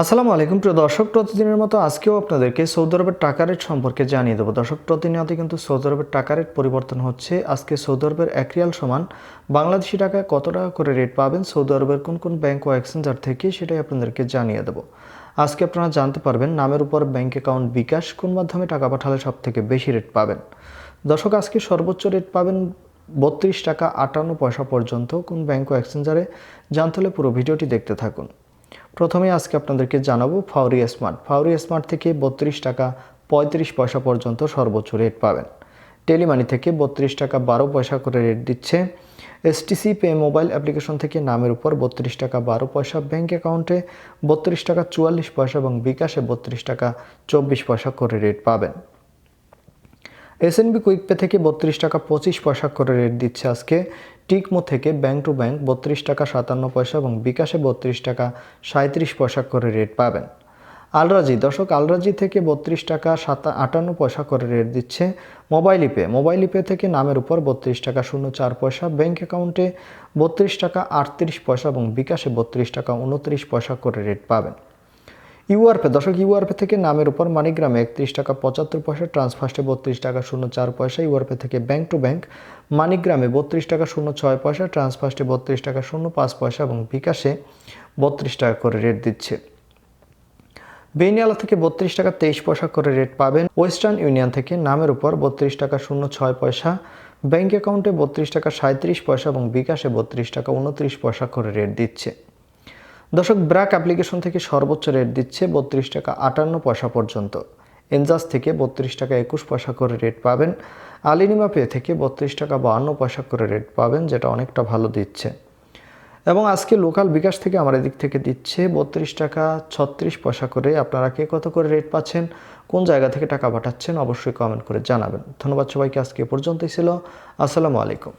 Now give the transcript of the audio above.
আসসালামু আলাইকুম। প্রিয় দর্শক, প্রতিদিনের মতো আজকেও আপনাদেরকে সৌদি আরবের টাকা রেট সম্পর্কে জানিয়ে দেবো। দর্শক, প্রতিনিয়ত কিন্তু সৌদি আরবের টাকা রেট পরিবর্তন হচ্ছে। আজকে সৌদি আরবের এক রিয়াল সমান বাংলাদেশি টাকায় কত টাকা করে রেট পাবেন? সৌদি আরবের কোন কোন ব্যাংক ও এক্সচেঞ্জার থেকে সেটাই আপনাদেরকে জানিয়ে দেবো। আজকে আপনারা জানতে পারবেন নামের উপর ব্যাংক অ্যাকাউন্ট বিকাশ কোন মাধ্যমে টাকা পাঠালে সব থেকে বেশি রেট পাবেন। দর্শক, আজকে সর্বোচ্চ রেট পাবেন বত্রিশ টাকা আটান্ন পয়সা পর্যন্ত। কোন ব্যাংক ও এক্সচেঞ্জারে জানতে হলে পুরো ভিডিওটি দেখতে থাকুন। প্রথমে আজকে আপনাদেরকে জানাব ফাউরি স্মার্ট। ফাউরি স্মার্ট থেকে বত্রিশ টাকা পঁয়ত্রিশ পয়সা পর্যন্ত সর্বোচ্চ রেট পাবেন। টেলিমানি থেকে বত্রিশ টাকা বারো পয়সা করে রেট দিচ্ছে। এসটিসি পে মোবাইল অ্যাপ্লিকেশন থেকে নামের উপর বত্রিশ টাকা বারো পয়সা ব্যাঙ্ক অ্যাকাউন্টে বত্রিশ টাকা চুয়াল্লিশ পয়সা এবং বিকাশে বত্রিশ টাকা চব্বিশ পয়সা করে রেট পাবেন। এসএনবি কুইকপে থেকে বত্রিশ টাকা পঁচিশ পয়সা করে রেট দিচ্ছে আজকে। টিকমো থেকে ব্যাংক টু ব্যাংক বত্রিশ টাকা সাতান্ন পয়সা এবং বিকাশে বত্রিশ টাকা সাঁত্রিশ পয়সা করে রেট পাবেন। আলরাজি, দর্শক, আলরাজি থেকে বত্রিশ টাকা সাতা, আটান্ন পয়সা করে রেট দিচ্ছে মোবাইল ইপে। মোবাইল ইপে থেকে নামের উপর বত্রিশ টাকা শূন্য চার পয়সা ব্যাংক অ্যাকাউন্টে বত্রিশ টাকা আটত্রিশ পয়সা এবং বিকাশে বত্রিশ টাকা উনত্রিশ পয়সা করে রেট পাবেন। ইউআরপে, দর্শক, ইউআরপে থেকে নামের উপর মানিগ্রামে একত্রিশ টাকা পঁচাত্তর পয়সা ট্রান্সফার্স্টে বত্রিশ টাকা শূন্য চার পয়সা, ইউআরপে থেকে ব্যাংক টু ব্যাংক মানিগ্রামে বত্রিশ টাকা শূন্য ছয় পয়সা ট্রান্সফার্স্টে বত্রিশ টাকা শূন্য পাঁচ পয়সা এবং বিকাশে বত্রিশ টাকা করে রেট দিচ্ছে। বেনিয়ালা থেকে বত্রিশ টাকা তেইশ পয়সা করে রেট পাবেন। ওয়েস্টার্ন ইউনিয়ন থেকে নামের উপর বত্রিশ টাকা শূন্য ছয় পয়সা, ব্যাংক অ্যাকাউন্টে বত্রিশ টাকা সাঁত্রিশ পয়সা এবং বিকাশে বত্রিশ টাকা উনত্রিশ পয়সা করে রেট দিচ্ছে। দর্শক ব্র্যাক অ্যাপ্লিকেশন থেকে সর্বোচ্চ রেট দিচ্ছে বত্রিশ টাকা আটান্ন পয়সা পর্যন্ত। এনজাস থেকে বত্রিশ টাকা একুশ পয়সা করে রেট পাবেন। আলিনিমা পে থেকে বত্রিশ টাকা বাহান্ন পয়সা করে রেট পাবেন, যেটা অনেকটা ভালো দিচ্ছে। এবং আজকে লোকাল বিকাশ থেকে আমার এদিক থেকে দিচ্ছে বত্রিশ টাকা ছত্রিশ পয়সা করে। আপনারা কে কত করে রেট পাচ্ছেন, কোন জায়গা থেকে টাকা পাঠাচ্ছেন অবশ্যই কমেন্ট করে জানাবেন। ধন্যবাদ সবাইকে, আজকে পর্যন্তই ছিল। আসসালামু আলাইকুম।